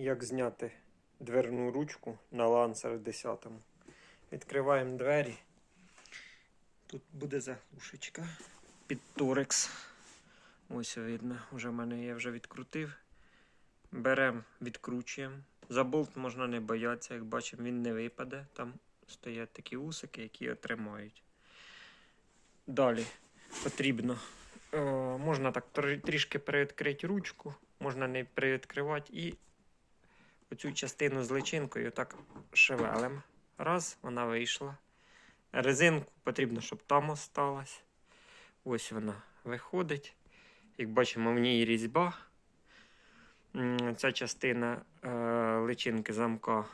як зняти дверну ручку на лансер 10. Відкриваємо двері. Тут буде заглушечка під турекс. Ось видно, вже в мене я вже відкрутив. Беремо, відкручуємо. За болт можна не боятися, як бачимо, він не випаде. Там стоять такі усики, які його тримають. Далі потрібно. Е, можна так трішки привідкрити ручку, можна не привідкривати і оцю частину з личинкою так шевелем. Раз, вона вийшла. Резинку потрібно, щоб там осталась. Ось вона виходить. Як бачимо, в ній різьба. Ця частина е, личинки замка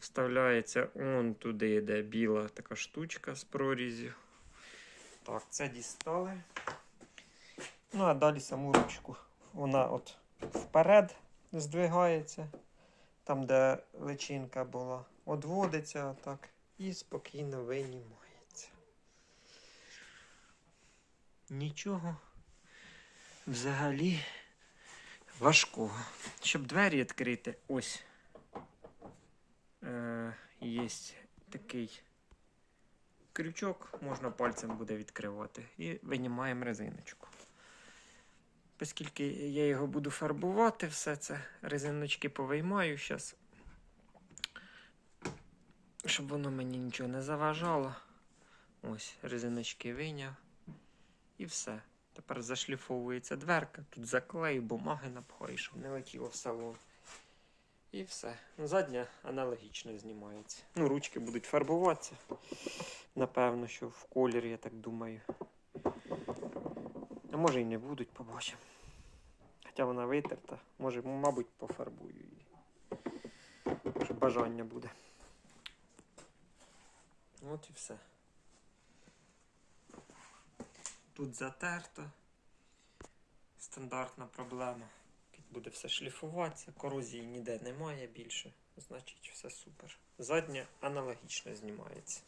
вставляється он туди, де біла така штучка з прорізю. Так, це дістали. Ну, а далі саму ручку. Вона от вперед здвигається, там, де личинка була, одводиться отак і спокійно винімається. Нічого взагалі важкого. Щоб двері відкрити, ось е, є такий крючок, можна пальцем буде відкривати. І винімаємо резиночку. Оскільки я його буду фарбувати, все це резиночки повиймаю зараз, щоб воно мені нічого не заважало. Ось, резиночки вийняв. І все. Тепер зашліфовується дверка, тут заклею, бумаги напхаю, щоб не летіло в салон. І все. Задня аналогічно знімається. Ну, ручки будуть фарбуватися. Напевно, що в колір, я так думаю. А може і не будуть, побачимо. Хоча вона витерта, може, мабуть, пофарбую її. Може, бажання буде. От і все. Тут затерто. Стандартна проблема. Тут буде все шліфуватися, корозії ніде немає більше. Значить, все супер. Задня аналогічно знімається.